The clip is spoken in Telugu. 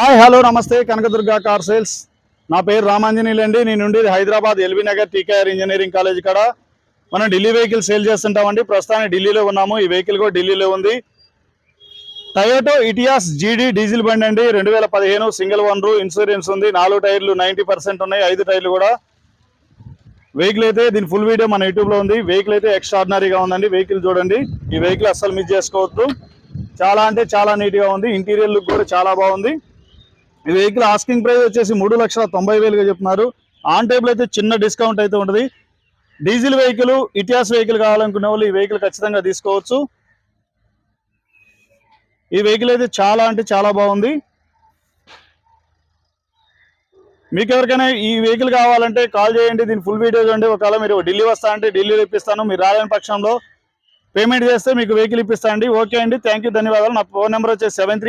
హాయ్ హలో నమస్తే కనకదుర్గ కార్ సేల్స్ నా పేరు రామాంజనీలు అండి నేను ఉండేది Hyderabad LB Nagar TKR engineering college కాడ. మనం ఢిల్లీ వెహికల్ సేల్ చేస్తుంటామండి. ప్రస్తుతానికి ఢిల్లీలో ఉన్నాము. ఈ వెహికల్ కూడా ఢిల్లీలో ఉంది. టయోటో ఇటియాస్ జీడీ డీజిల్ బండి అండి. రెండు వేల పదిహేను సింగిల్ వనరు ఇన్సూరెన్స్ ఉంది. నాలుగు టైర్లు నైంటీ పర్సెంట్ ఉన్నాయి. ఐదు టైర్లు కూడా. వెహికల్ అయితే దీని ఫుల్ వీడియో మన యూట్యూబ్లో ఉంది. వెహికల్ అయితే ఎక్స్ట్రాడినరీగా ఉందండి. వెహికల్ చూడండి. ఈ వెహికల్ అస్సలు మిస్ చేసుకోవద్దు. చాలా అంటే చాలా నీట్గా ఉంది. ఇంటీరియర్ లుక్ కూడా చాలా బాగుంది. ఈ వెహికల్ ఆస్కింగ్ ప్రైస్ వచ్చేసి మూడు లక్షల తొంభై వేలుగా చెప్తున్నారు. ఆన్ టేబుల్ అయితే చిన్న డిస్కౌంట్ అయితే ఉంటుంది. డీజిల్ వెహికల్ ఇటియాస్ వెహికల్ కావాలనుకునే వాళ్ళు ఈ వెహికల్ ఖచ్చితంగా తీసుకోవచ్చు. ఈ వెహికల్ అయితే చాలా అంటే చాలా బాగుంది. మీకు ఎవరికైనా ఈ వెహికల్ కావాలంటే కాల్ చేయండి. దీని ఫుల్ వీడియో చూడండి. ఒకవేళ మీరు ఢిల్లీ వస్తా అంటే ఢిల్లీలో ఇప్పిస్తాను. మీరు రాలేని పక్షంలో పేమెంట్ చేస్తే మీకు వెహికల్ ఇప్పిస్తా అండి. ఓకే అండి. థ్యాంక్ యూ ధన్యవాదాలు. నా ఫోన్ నెంబర్ వచ్చేసి సెవెన్